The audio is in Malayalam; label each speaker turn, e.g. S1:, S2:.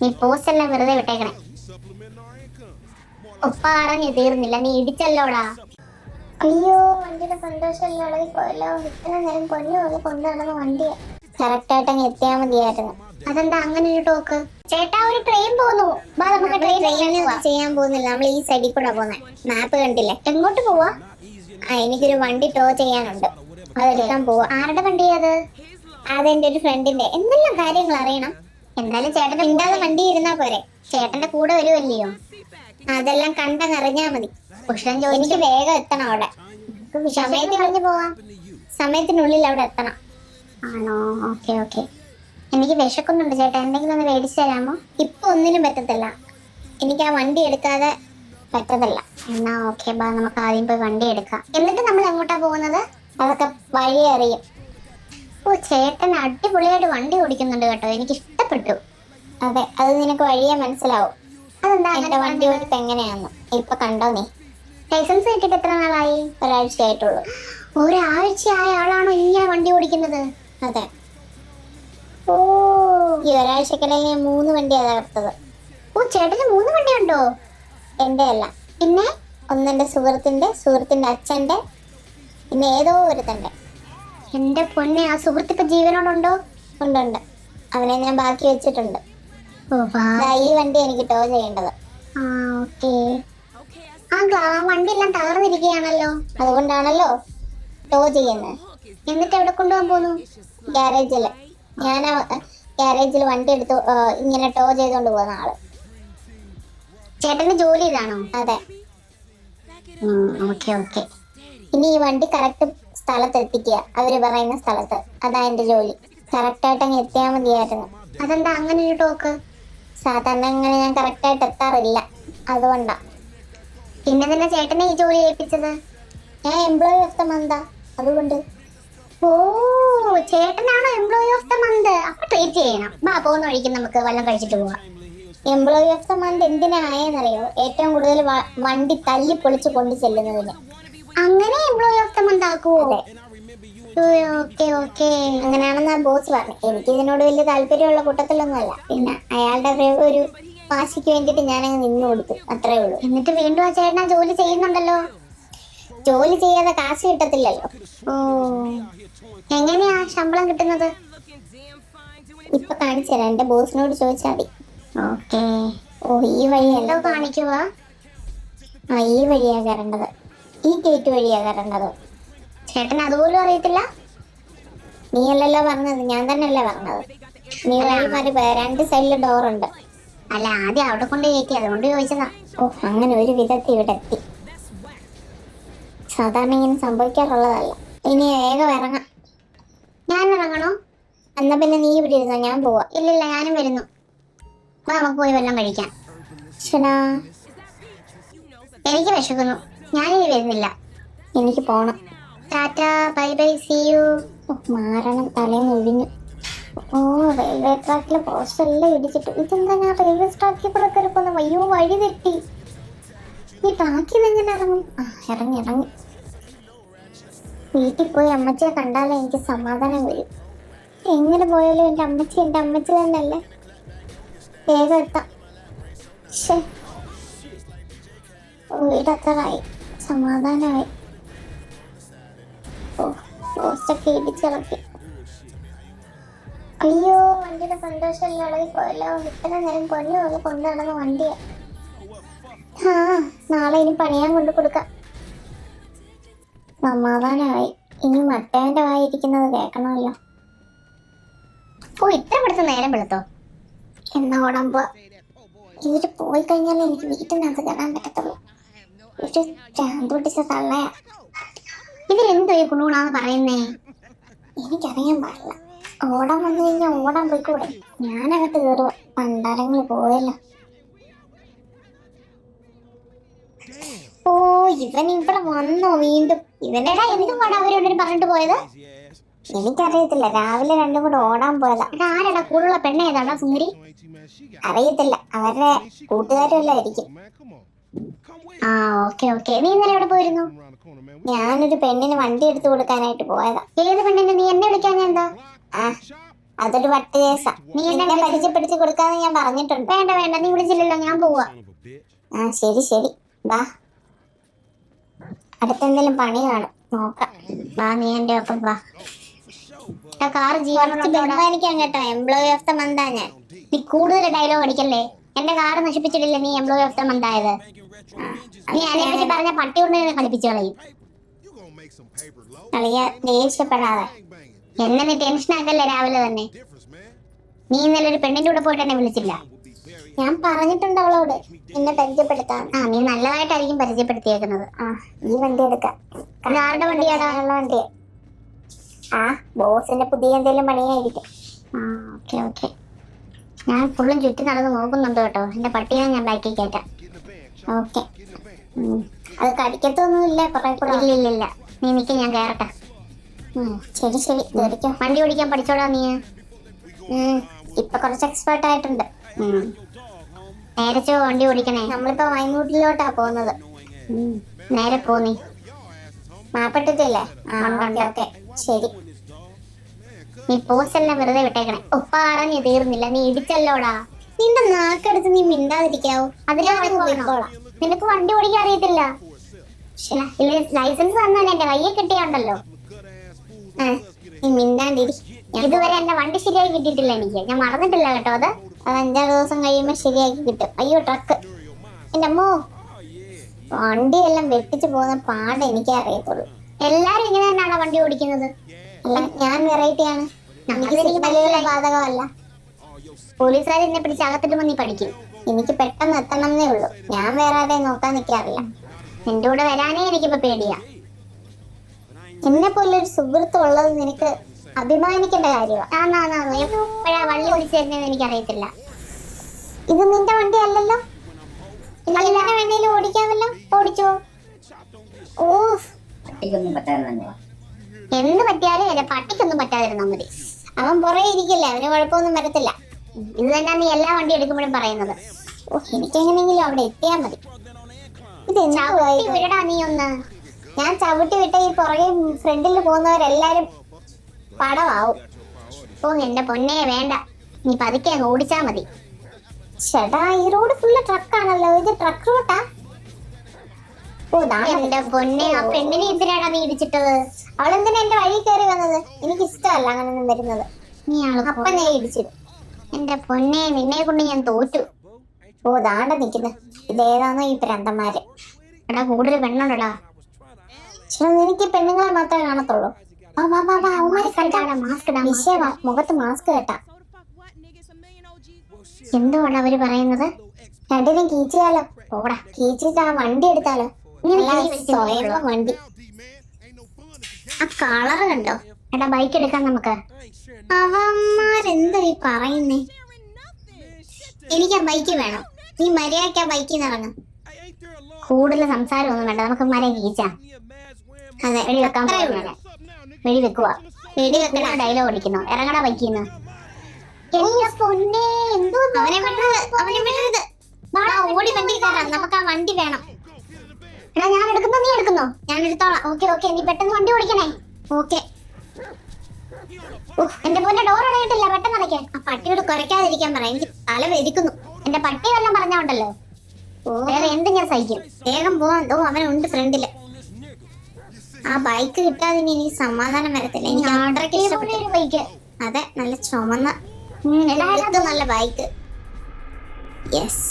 S1: നീ പോസ്റ്റ് എല്ലാം വെറുതെ വിട്ടേക്കണേ. ഉപ്പ പറഞ്ഞു തീർന്നില്ല. നീ ഇടിച്ചല്ലോടാ. അയ്യോ വണ്ടിയുടെ സന്തോഷമല്ലോ ഇളകി പോയല്ലോ ഇത്ര നേരം പൊന്നു പോലെ കൊണ്ടു നടന്ന വണ്ടിയാ. കറക്റ്റായിട്ട് അങ്ങ് എത്തിയാ മതിയായിരുന്നു. അതെന്താ അങ്ങനെ ഒരു ടോക്ക് ചേട്ടാ ഒരു ട്രെയിൻ പോകുന്നു. നമുക്ക് ട്രെയിൻ ചെയ്യാൻ പോകുന്നില്ല. നമ്മൾ ഈ സൈഡിൽ കൂടെ പോകുന്നത് മാപ്പ് കണ്ടില്ലേ? എങ്ങോട്ട് പോവാ? ആ എനിക്കൊരു വണ്ടി ടോ ചെയ്യാനുണ്ട്. അതെടുക്കാൻ പോവാ. ആരുടെ വണ്ടി അത്? അതെന്റെ ഒരു ഫ്രണ്ടിന്റെ എന്തെല്ലാം കാര്യങ്ങൾ അറിയണം? എന്തായാലും ചേട്ടൻ മിണ്ടാതെ വണ്ടി ഇരുന്നാ പോരെ. ചേട്ടന്റെ കൂടെ വരുമല്ലയോ അതെല്ലാം കണ്ടെന്നറിഞ്ഞാ മതി. പുഷ്പൻ ജോലിക്ക് വേഗം എത്തണം അവിടെ. സമയത്ത് കളഞ്ഞു പോവാം. സമയത്തിനുള്ളിൽ അവിടെ എത്തണം. ആണോ? Okay okay. എനിക്ക് വിശക്കുന്നുണ്ട് ചേട്ടാ. എന്തെങ്കിലും ഒന്ന് മേടിച്ചു തരാമോ? ഇപ്പൊ ഒന്നിനും പറ്റത്തില്ല. എനിക്ക് ആ വണ്ടി എടുക്കാതെ പറ്റത്തില്ല. എന്നാ ഓക്കെ ബാ നമുക്ക് ആദ്യം പോയി വണ്ടി എടുക്കാം. എന്നിട്ട് നമ്മൾ എങ്ങോട്ടാ പോകുന്നത്? അതൊക്കെ വഴി അറിയും ഓ ചേട്ടൻ അടിപൊളിയായിട്ട് വണ്ടി ഓടിക്കുന്നുണ്ട് കേട്ടോ. എനിക്ക് ഇഷ്ടപ്പെട്ടു അതെ അത് നിനക്ക് വഴിയെ മനസ്സിലാവും. അതെന്താ എന്റെ വണ്ടി ഓടിപ്പ് എങ്ങനെയാന്ന്. ഇപ്പൊ കണ്ടോ നീ? ലൈസൻസ് കിട്ടിയിട്ട് എത്ര നാളായി? ഒരാഴ്ച ആയിട്ടുള്ളൂ. ഒരാഴ്ചയായ ആളാണോ ഇങ്ങനെ വണ്ടി ഓടിക്കുന്നത്? അതെ. ഓ. ഈ ഒരാഴ്ചക്കല്ലേ ഞാൻ മൂന്ന് വണ്ടിയാ തകർത്തത് ഓ ചേട്ടന് മൂന്ന് വണ്ടി ഉണ്ടോ എന്റെ അല്ല പിന്നെ? ഒന്നെന്റെ സുഹൃത്തിന്റെ സുഹൃത്തിന്റെ അച്ഛന്റെ പിന്നെ ഏതോ ഒരുത്തന്റെ എന്റെ പൊന്നെ ആ സുഹൃത്ത് ഇപ്പൊ ജീവനോടുണ്ടോ ഉണ്ടുണ്ട് അവനെ ഞാൻ ബാക്കി വെച്ചിട്ടുണ്ട്. ഈ വണ്ടി എനിക്ക് ടോ ചെയ്യേണ്ടത്. ആ ഓക്കേ. ആ വണ്ടി എല്ലാം തകർന്നിരിക്കുകയാണല്ലോ. അതുകൊണ്ടാണല്ലോ ടോ ചെയ്യുന്നത് എന്നിട്ട് എവിടെ കൊണ്ടുപോകാൻ പോന്നു? ഗ്യാരേജിൽ ഞാൻ ഗ്യാരേജിൽ വണ്ടി എടുത്ത് ഇങ്ങനെ ടോ ചെയ്തുകൊണ്ട് പോകുന്ന ആൾ. ചേട്ടന്റെ ജോലി ഇതാണോ? അതെ. Okay okay. ഇനി ഈ വണ്ടി കറക്റ്റ് സ്ഥലത്ത് എത്തിക്കുക. അവർ പറയുന്ന സ്ഥലത്ത്. അതാ എന്റെ ജോലി. കറക്റ്റ് ആയിട്ട് അങ്ങ് എത്തിയാൽ മതിയായിരുന്നു. അതെന്താ അങ്ങനെ ഒരു ടോക്ക് സാധാരണ അങ്ങനെ ഞാൻ കറക്റ്റായിട്ട് എത്താറില്ല. അതുകൊണ്ടാ. പിന്നെ തന്നെ ചേട്ടനെ ഈ ജോലി ഏൽപ്പിച്ചത്? ഞാൻ എംപ്ലോയി ഓഫ് ദ മന്താ അതുകൊണ്ട്. ഓ ചേട്ടനാണോ എംപ്ലോയി ഓഫ് ദ മന്ത് അപ്പൊ ട്രീറ്റ് ചെയ്യണം. ബാ പോകുന്ന വഴിക്ക് നമുക്ക് വല്ലതും കഴിച്ചിട്ട് പോവാം. എംപ്ലോയി ഓഫ് ദ മന്ത് എന്തിനായെന്നറിയോ? ഏറ്റവും കൂടുതൽ വണ്ടി തല്ലി പൊളിച്ച് കൊണ്ടു ചെല്ലുന്നതിന്. അങ്ങനെ employee of the month ആക്കുവോ? Okay okay. അങ്ങനെയാണെന്ന് ആ ബോസ് പറഞ്ഞു. എനിക്ക് ഇതിനോട് വലിയ താല്പര്യമുള്ള കൂട്ടത്തിലൊന്നുമല്ല. പിന്നെ അയാളുടെ ഒരു- വാശിക്ക് വേണ്ടിയിട്ട് ഞാൻ അങ്ങ് നിന്നു കൊടുത്തു. അത്രേ ഉള്ളൂ. എന്നിട്ട് വീണ്ടും ആ ചേട്ടൻ ആ ജോലി ചെയ്യുന്നുണ്ടല്ലോ? ജോലി ചെയ്യാതെ കാശ് കിട്ടത്തില്ലല്ലോ. ഓ. എങ്ങനെയാ ശമ്പളം കിട്ടുന്നത്? ഇപ്പൊ കാണിച്ചു തരാം. എന്റെ ബോസിനോട് ചോദിച്ചാൽ മതി. ഓക്കെ. ഓ ഈ വഴി എന്തോ കാണിക്കുക ആ ഈ വഴിയാ കയറേണ്ടത്. ഈ ഗേറ്റ് വഴിയാ കയറേണ്ടത്. ചേട്ടൻ അതുപോലും അറിയത്തില്ല. നീ അല്ലല്ലോ പറഞ്ഞത്. ഞാൻ തന്നെയല്ലേ പറഞ്ഞത്. നീ വഴി. രണ്ട് സൈഡിൽ ഡോറുണ്ട് അല്ല ആദ്യം അവിടെ കൊണ്ട് കയറ്റി. അതുകൊണ്ട് ചോദിച്ചതാ. ഓ അങ്ങനെ ഒരു വിധത്തിൽ ഇവിടെ എത്തി. സാധാരണ ഇങ്ങനെ സംഭവിക്കാറുള്ളതല്ല. ഇനി വേഗം ഇറങ്ങാം. ഞാൻ ഇറങ്ങണോ? എന്നാ പിന്നെ നീ ഇവിടെ ഇരുന്നോ? ഞാൻ പോവാ. ഇല്ലില്ല ഞാനും വരുന്നു. നമുക്ക് പോയി വെള്ളം കഴിക്കാം. ശടാ എനിക്ക് വിശക്കുന്നു. ഞാനിനി വരുന്നില്ല. എനിക്ക് പോണം. Tata bye bye see you മാറണം തലേന്ന് ഒഴിഞ്ഞു ഓ റെയിൽവേ ട്രാക്കിലെ പോസ്റ്റർ എല്ലാം ഇടിച്ചിട്ടു. ഇതെന്താ ഞാൻ റെയിൽവേ ട്രാക്കിൽ കൂടെ കയറി വയ്യോ വഴി തെറ്റി. ഈ ട്രാക്കിൽ നിന്ന് എങ്ങനെ ഇറങ്ങും? ഇറങ്ങി ഇറങ്ങി. വീട്ടിൽ പോയി അമ്മച്ചിയെ കണ്ടാലേ എനിക്ക് സമാധാനം വരും. എങ്ങനെ പോയാലും എന്റെ അമ്മച്ചി എന്റെ അമ്മച്ചി തന്നെയല്ലേ? വേഗം എത്താം. ഓ, വീടത്രയായി. സമാധാനമായി. ഓ പോസ്റ്റൊക്കെ ഇടിച്ചിറക്കി അയ്യോ വണ്ടിയുടെ സന്തോഷമല്ല ഇളകി പോയല്ലോ. ഇത്ര നേരം പൊന്നു പോലെ കൊണ്ടു നടന്ന ആ നാളെ ഇനി പണിയാൻ കൊണ്ടു കൊടുക്കാം. സമാധാനമായി. ഇനി മറ്റവന്റെ വായിരിക്കുന്നത് കേൾക്കണമല്ലോ. ഓ ഇത്ര പെടുത്ത നേരം വെളുത്തോ? എന്നാ ഓടാൻ പോവാ ഇവർ പോയി കഴിഞ്ഞാൽ എനിക്ക് വീട്ടിനകത്ത് കാണാൻ പറ്റത്തുള്ളൂ. ഒരു തള്ളയാ. ഇവരെന്തോ ഈ കുണൂണാന്ന് പറയുന്നേ? എനിക്കറിയാൻ പാടില്ല. ഓടാൻ വന്നു കഴിഞ്ഞാൽ ഓടാൻ പോയിക്കൂടെ. ഞാനകത്ത് കയറുക പണ്ടാരങ്ങൾ പോയല്ല ഓ ഇവൻ ഇവിടെ വന്നോ വീണ്ടും. ഇവനെടാ എന്തും പാടാ അവരോട് പറഞ്ഞിട്ട് പോയത്? എനിക്കറിയത്തില്ല. രാവിലെ രണ്ടും കൂടെ ഓടാൻ പോയതാ. ആരടാ കൂടുള്ള പെണ്ണ സുന്ദരി? അറിയത്തില്ല. അവരുടെ കൂട്ടുകാരെല്ലായിരിക്കും ആ ഓക്കെ ഓക്കെ. നീ ഇന്നലെ എവിടെ പോയിരുന്നു? ഞാനൊരു പെണ്ണിന് വണ്ടി എടുത്തു കൊടുക്കാനായിട്ട് പോയതാ. ഏത് പെണ്ണിന്? നീ എന്നെ വിളിക്കാൻ എന്താ? ആ അതൊരു വട്ട് കേസാ. നീ എന്നെ പരിചയപ്പെടുത്തി കൊടുക്കാന്ന് ഞാൻ പറഞ്ഞിട്ടുണ്ട്. വേണ്ട വേണ്ട. നീ വിളിച്ചില്ലല്ലോ. ഞാൻ പോവാ. ആ ശരി ശരി. വാ അടുത്തെന്തെങ്കിലും പണി കാണും. നോക്കാം. വാ നീ എന്റെ ഒപ്പം വാ. കാർ ബഹുമാനിക്കാൻ കേട്ടോ. എംപ്ലോയി ഓഫ് ദ മന്താ ഞാൻ. നീ കൂടുതൽ ഡയലോഗ് അടിക്കല്ലേ? എന്റെ കാർ നശിപ്പിച്ചിട്ടില്ല നീ എംപ്ലോയി ഓഫ് ദ മന്ത് ആയത്? നീ അതിനെ പറ്റി പറഞ്ഞ പട്ടി കൊണ്ട് നിന്നെ കളിപ്പിച്ചു കളയും കളിയ ദേഷ്യപ്പെടാതെ. എന്നെ നീ ടെൻഷൻ ആക്കല്ലേ രാവിലെ തന്നെ? നീ ഇന്നലെ ഒരു പെണ്ണിന്റെ കൂടെ പോയിട്ട് എന്നെ വിളിച്ചില്ല. ഞാൻ പറഞ്ഞിട്ടുണ്ട് അവളോട്. എന്നെ പരിചയപ്പെടുത്താൻ. ആ നീ നല്ലതായിട്ടായിരിക്കും പരിചയപ്പെടുത്തിയേക്കുന്നത്. ആ ഈ വണ്ടി എടുക്കാം. ആരുടെ വണ്ടിയാടാ? ഉള്ള വണ്ടി ആ ബോസിന്റെ പുതിയ എന്തെങ്കിലും പണിയായിരിക്കും. ആ ഓക്കെ ഓക്കെ. ഞാൻ ഫുള്ളും ചുറ്റി നടന്ന് നോക്കുന്നുണ്ട് കേട്ടോ. എന്റെ പട്ടിയെ ഞാൻ ബാക്കി കയറ്റാം. ഓക്കെ. അത് കടിക്കത്തൊന്നുമില്ല കുറെ കൂടെ ഇല്ല ഇല്ല ഇല്ല. നീ നിൽക്ക ഞാൻ കയറട്ടെ ശരി ശരി. കയറിക്കോ വണ്ടി ഓടിക്കാൻ പഠിച്ചോടാ നീ? ഇപ്പൊ കുറച്ച് എക്സ്പേർട്ട് ആയിട്ടുണ്ട്. ഉം. നേരെ ചോ വണ്ടി ഓടിക്കണേ. നമ്മളിപ്പോ വൈമൂട്ടിലോട്ടാ പോകുന്നത്. നേരെ പോ നീ. മാപ്പിട്ടിട്ടില്ലേ? ഓക്കെ ശരി. നീ പോസ് എല്ലാം വെറുതെ വിട്ടേക്കണേ. ഒപ്പ നീ തീർന്നില്ല. നീ ഇടിച്ചല്ലോടാ. നിന്റെ നാക്കടുത്ത് നീ മിണ്ടാതിരിക്കാവോ? അതിലാണ് പോയിക്കോളാം. നിനക്ക് വണ്ടി ഓടിക്കാൻ അറിയത്തില്ല? ലൈസൻസ് തന്നാണ് എന്റെ കയ്യെ കിട്ടിയുണ്ടല്ലോ. നീ മിണ്ടാണ്ടിരി. ഇതുവരെ എന്റെ വണ്ടി ശരിയായി കിട്ടിയിട്ടില്ല എനിക്ക്. ഞാൻ മറന്നിട്ടില്ല കേട്ടോ അത്. അത് അഞ്ചാറ് ദിവസം കഴിയുമ്പോ ശരിയാക്കി കിട്ടും. അയ്യോ ട്രക്ക് എന്റെ അമ്മോ. വണ്ടിയെല്ലാം വെട്ടിച്ചു പോകുന്ന പാട് എനിക്കേ അറിയത്തുള്ളൂ. എല്ലാരും ഇങ്ങനെ തന്നെയാണോ വണ്ടി ഓടിക്കുന്നത്? അല്ല ഞാൻ വെറൈറ്റിയാണ്. നമുക്ക് ബാധകമല്ല. പോലീസുകാർ എന്നെ പിടിച്ച് അകത്തിട്ട് നീ പഠിക്കും. എനിക്ക് പെട്ടെന്ന് എത്തണം എന്നേ ഉള്ളൂ. ഞാൻ വേറെ ആരെയും നോക്കാൻ നിൽക്കാറില്ല നിന്റെ കൂടെ വരാനേ എനിക്കിപ്പോ പേടിയാ. എന്നെ പോലെ ഒരു സുഹൃത്ത് ഉള്ളത് നിനക്ക് അഭിമാനിക്കേണ്ട കാര്യമാണ് എപ്പോഴാ വള്ളി ഓടിച്ചു തരുന്നതെന്ന് എനിക്കറിയത്തില്ല. ഇത് നിന്റെ വണ്ടി അല്ലല്ലോ വണ്ടിയിലും വേണേലും ഓടിക്കാമല്ലോ? ഓടിച്ചോ? ഓഫ്. എന്ത് പറ്റിയാലും അല്ല പട്ടിക്കൊന്നും പറ്റാതിരുന്നാ മതി. അവൻ പുറകെ ഇരിക്കില്ല? അവന് കുഴപ്പമൊന്നും വരത്തില്ല. ഇത് തന്നെ നീ എല്ലാ വണ്ടി എടുക്കുമ്പോഴും പറയുന്നത്. ഓ എനിക്കെങ്ങനെയെങ്കിലും അവിടെ എത്തിയാൽ മതി. ഇത് ചവിട്ടി വിടടാ നീ ഒന്ന്. ഞാൻ ചവിട്ടി വിട്ട ഈ പുറകെ ഫ്രണ്ടിൽ പോകുന്നവരെല്ലാരും പടവാവും. ഓ എന്റെ പൊന്നെ വേണ്ട. നീ പതുക്കെ അങ്ങ് ഓടിച്ചാ മതി. ചേട്ടാ ഈ റോഡ് ഫുള്ള് ട്രക്കാണല്ലോ ഇത് ട്രക്ക് റൂട്ടാ ഓ എന്റെ പൊന്നെ ആ പെണ്ണിനെ എന്തിനാടാ നീ ഇടിച്ചിട്ടത്? അവളെന്തിനാ എന്റെ വഴി കയറി വന്നത്? എനിക്ക് ഇഷ്ടമല്ല അങ്ങനൊന്നും വരുന്നത്. നീ അപ്പൊ ഞാൻ ഇടിച്ചിടും. എന്റെ പൊന്നെ നിന്നെ കൊണ്ട് ഞാൻ തോറ്റു. ഓ ദാണ്ട നിക്കുന്നു. ഇതേതാണോ ഈ പ്രാന്തന്മാര് എടാ കൂടുതൽ പെണ്ണുണ്ടടാ. എനിക്ക് പെണ്ണുങ്ങളെ മാത്രമേ കാണത്തുള്ളൂ. മുഖത്ത് മാസ്ക് കേട്ടാ. എന്തുവാണ് അവർ പറയുന്നത്? രണ്ടിനും കീച്ചിയാലോ? പോടാ കീച്ചിട്ട് ആ വണ്ടി എടുത്താലോ? സ്വയം വണ്ടി. ആ കളറ് കണ്ടോ? എടാ ബൈക്ക് എടുക്കാം നമുക്ക്. അവന്മാരെന്താ ഈ പറയുന്നേ? എനിക്ക് ആ ബൈക്ക് വേണം. നീ മര്യാദയ്ക്ക് ആ ബൈക്കിൽ നിന്ന് ഇറങ്ങും. കൂടുതൽ സംസാരം ഒന്നും വേണ്ട. നമുക്ക് മര്യാദ കീച്ചാം അതെ വെടി വെക്കാൻ പറയുന്നില്ല വെടി വെക്കുക വെടി വെക്കണ ഡയലോഗ് ഓടിക്കുന്നു. ഇറങ്ങണ ബൈക്കിൽ നിന്ന് ഓടി വണ്ടി കയറാം. നമുക്ക് ആ വണ്ടി വേണം. എടാ ഞാൻ എടുക്കുന്നോ? നീ എടുക്കുന്നോ? ഞാൻ എടുത്തോളാം. ഓക്കെ ഓക്കെ നീ പെട്ടെന്ന് വണ്ടി ഓടിക്കണേ. ഓക്കെ എന്റെ പോലെ ഡോർ അടയിട്ടില്ല പെട്ടെന്ന് അടയ്ക്കാൻ ആ പട്ടിയോട് കുറയ്ക്കാതിരിക്കാൻ പറ എനിക്ക് തല വെരിക്കുന്നു എന്റെ പട്ടി വല്ലതും പറഞ്ഞോണ്ടല്ലോ വേറെ എന്ത് ഞാൻ സഹിക്കും. വേഗം പോവാൻ ഓ അവനുണ്ട് ഫ്രണ്ടിൽ ആ ബൈക്ക് കിട്ടാതെ ഇനി എനിക്ക് സമാധാനം വരത്തില്ല. എനിക്ക് അത്രയ്ക്ക് ഇഷ്ടപ്പെട്ടു. ബൈക്ക് അതെ നല്ല ചുമന്ന നല്ല ബൈക്ക് യെസ്